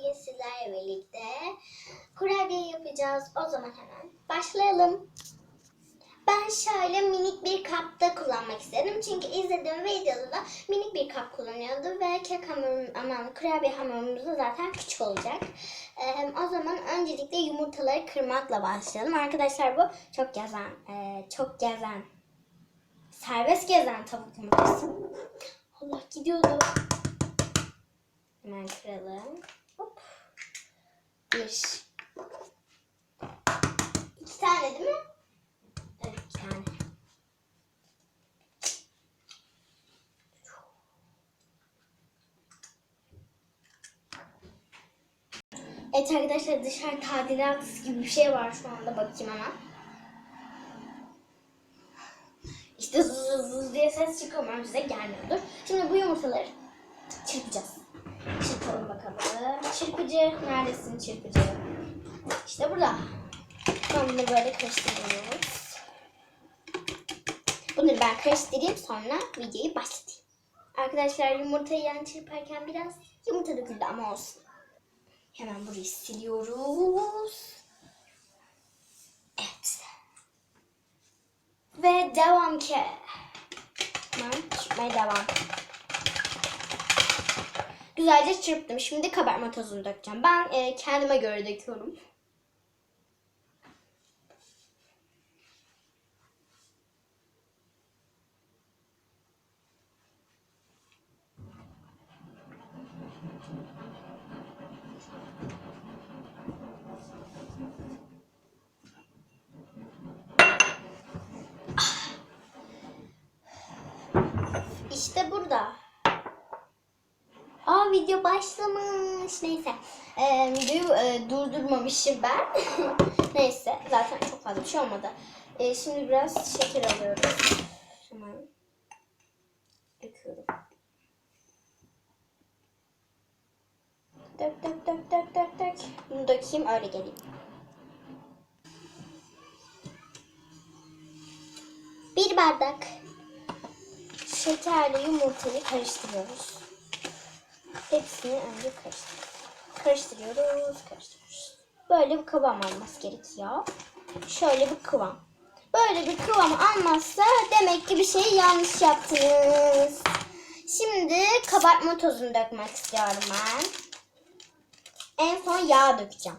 bugün sizlerle birlikte kurabiye yapacağız. O zaman hemen başlayalım. Ben şöyle minik bir kapta kullanmak istedim. Çünkü izlediğim videoda da minik bir kap kullanıyordu ve kek hamurum, aman kurabiye hamurumuz da zaten küçük olacak. Ee, o zaman öncelikle yumurtaları kırmakla başlayalım. Arkadaşlar bu çok gezen, e, çok gezen, serbest gezen tavuk yumurtası. Allah gidiyordu. Hemen kıralım. Bir. İki tane değil mi? Evet iki tane. Evet arkadaşlar dışarı tadilat gibi bir şey var şu anda bakayım hemen. İşte zız zız diye ses çıkıyor umarım size gelmiyordur. Şimdi bu yumurtaları çırpacağız. Çırpalım bakalım. Çırpıcı neredesin çırpıcı? İşte burada. Sonra bunu böyle karıştırıyoruz. Bunları ben karıştırayım sonra videoyu başlatayım. Arkadaşlar yumurtayı yan çırparken biraz yumurta döküldü ama olsun. Hemen burayı siliyoruz. Evet. Ve devam ki. Hemen çırpmaya devam. Güzelce çırptım. Şimdi kabartma tozunu dökeceğim. Ben e, kendime göre döküyorum. İşte burada. Aa video başlamış. Neyse. Ee, videoyu e, durdurmamışım ben. Neyse. Zaten çok fazla bir şey olmadı. Ee, şimdi biraz şeker alıyoruz. Hemen döküyorum. Dök dök dök dök dök dök. Bunu dökeyim öyle geleyim. Bir bardak şekerli yumurtayı karıştırıyoruz. Hepsini önce karıştırıyoruz. Karıştırıyoruz, karıştırıyoruz. Böyle bir kıvam alması gerekiyor. Şöyle bir kıvam. Böyle bir kıvam almazsa demek ki bir şey yanlış yaptınız. Şimdi kabartma tozunu dökmek istiyorum ben. En son yağ dökeceğim.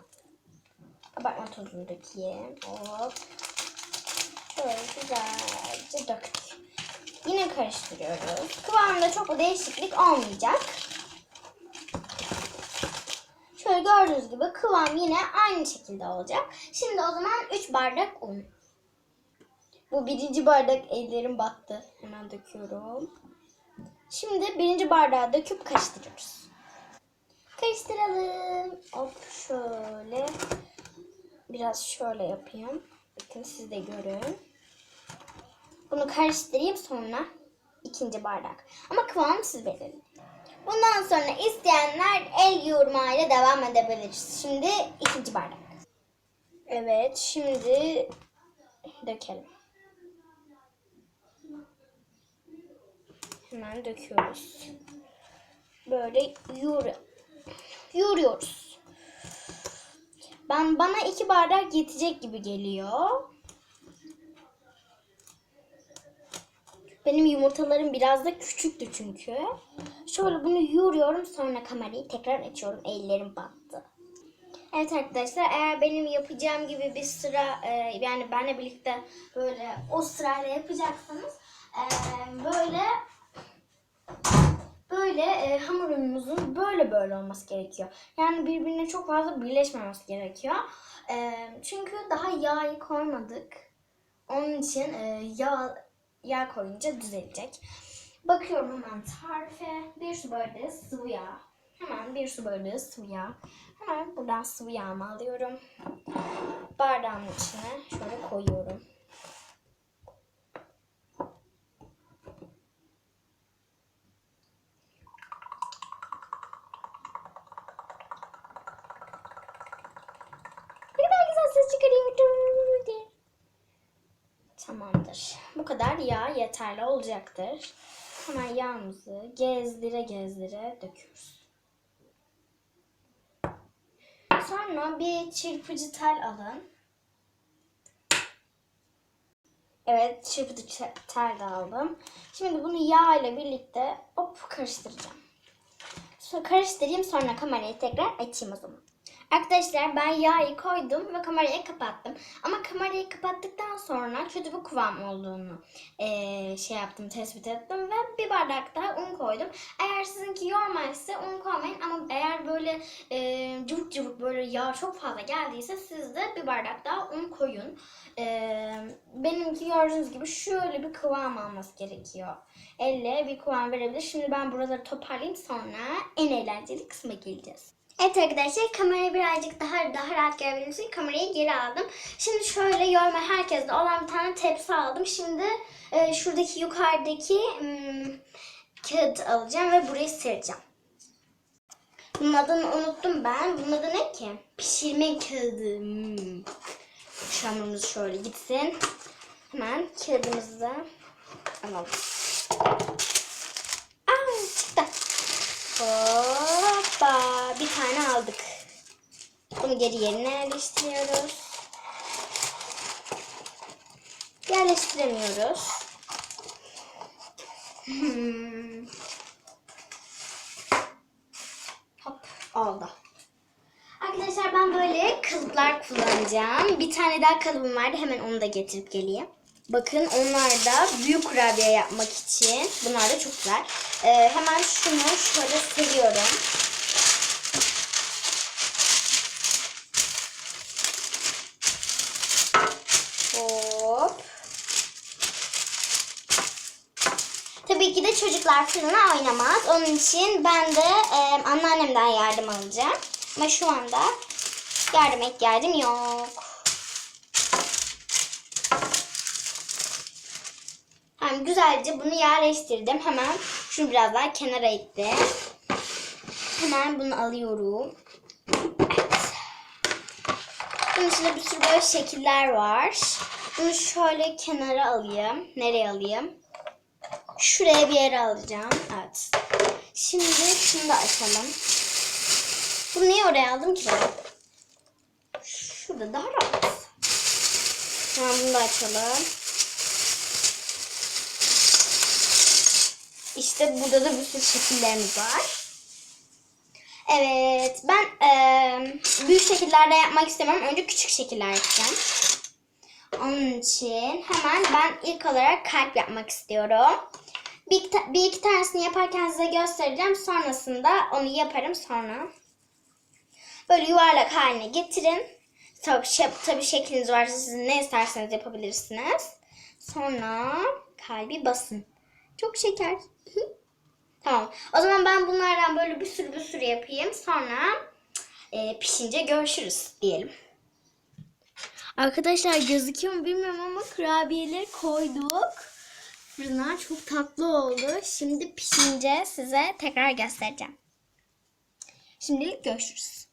Kabartma tozunu dökeyim. Hop. Şöyle güzelce döktük. Yine karıştırıyoruz. Kıvamda çok değişiklik olmayacak. Şöyle gördüğünüz gibi kıvam yine aynı şekilde olacak. Şimdi o zaman 3 bardak un. Bu birinci bardak ellerim battı. Hemen döküyorum. Şimdi birinci bardağı döküp karıştırıyoruz. Karıştıralım. Hop şöyle. Biraz şöyle yapayım. Bakın siz de görün. Bunu karıştırayım sonra ikinci bardak. Ama kıvamı siz belirleyin. Bundan sonra isteyenler el yoğurmayla devam edebiliriz. Şimdi ikinci bardak. Evet şimdi dökelim. Hemen döküyoruz. Böyle yoğur yoğuruyoruz. Ben bana iki bardak yetecek gibi geliyor. Benim yumurtalarım biraz da küçüktü çünkü. Şöyle bunu yoğuruyorum sonra kamerayı tekrar açıyorum. Ellerim battı. Evet arkadaşlar eğer benim yapacağım gibi bir sıra e, yani benle birlikte böyle o sırayla yapacaksanız e, böyle böyle e, hamurumuzun böyle böyle olması gerekiyor. Yani birbirine çok fazla birleşmemesi gerekiyor. E, çünkü daha yağı koymadık. Onun için e, yağ yağ koyunca düzelecek. Bakıyorum hemen tarife. Bir su bardağı sıvı yağ. Hemen bir su bardağı sıvı yağ. Hemen buradan sıvı yağımı alıyorum. Bardağın içine şöyle koyuyorum. Ne kadar güzel ses çıkarıyor diye. Tamamdır. Bu kadar yağ yeterli olacaktır. Hemen yağımızı gezdire gezdire döküyoruz. Sonra bir çırpıcı tel alın. Evet çırpıcı te- tel de aldım. Şimdi bunu yağ ile birlikte hop karıştıracağım. Sonra karıştırayım sonra kamerayı tekrar açayım o zaman. Arkadaşlar ben yağı koydum ve kamerayı kapattım. Ama kamerayı kapattıktan sonra kötü bir kıvam olduğunu eee, şey yaptım, tespit ettim ve bir bardak daha un koydum. Eğer sizinki yormaysa un koymayın ama eğer böyle eee cıvık cıvık böyle yağ çok fazla geldiyse siz de bir bardak daha un koyun. Eee, benimki gördüğünüz gibi şöyle bir kıvam alması gerekiyor. Elle bir kıvam verebilir. Şimdi ben buraları toparlayayım sonra en eğlenceli kısma geleceğiz. Evet arkadaşlar kamerayı birazcık daha daha rahat görebildiğiniz için kamerayı geri aldım. Şimdi şöyle yorma herkeste olan bir tane tepsi aldım. Şimdi e, şuradaki yukarıdaki hmm, kağıt alacağım ve burayı sereceğim. Bunun adını unuttum ben. Bunun adı ne ki? Pişirme kağıdı. Hmm. Şu hamurumuz şöyle gitsin. Hemen kağıdımızı alalım. Aa, çıktı. Hoppa. Aldık. Bunu geri yerine yerleştiriyoruz. Yerleştiremiyoruz. Hmm. Hop oldu. Arkadaşlar ben böyle kalıplar kullanacağım. Bir tane daha kalıbım vardı. Hemen onu da getirip geleyim. Bakın onlar da büyük kurabiye yapmak için. Bunlar da çok güzel. Ee, hemen şunu şöyle seriyorum. Hop. Tabii ki de çocuklar fırına oynamaz. Onun için ben de e, anneannemden yardım alacağım. Ama şu anda yardım ihtiyacım yok. Hem güzelce bunu yerleştirdim. Hemen şunu biraz daha kenara ittim. Hemen bunu alıyorum. Evet. Bunun içinde bir sürü böyle şekiller var. Bunu şöyle kenara alayım. Nereye alayım? Şuraya bir yere alacağım. Evet. Şimdi şunu da açalım. Bunu niye oraya aldım ki ben? Şurada daha rahat. Tamam bunu da açalım. İşte burada da bir sürü şekillerimiz var. Evet, ben eee, büyük şekillerde yapmak istemiyorum. Önce küçük şekiller yapacağım. Onun için hemen ben ilk olarak kalp yapmak istiyorum. Bir, bir iki tanesini yaparken size göstereceğim. Sonrasında onu yaparım sonra. Böyle yuvarlak haline getirin. Tabii, şey, tabii şekliniz varsa siz ne isterseniz yapabilirsiniz. Sonra kalbi basın. Çok şeker. tamam. O zaman ben bunlardan böyle bir sürü bir sürü yapayım. Sonra e, pişince görüşürüz diyelim. Arkadaşlar gözüküyor mu bilmiyorum ama kurabiyeleri koyduk. Fırına çok tatlı oldu. Şimdi pişince size tekrar göstereceğim. Şimdilik görüşürüz.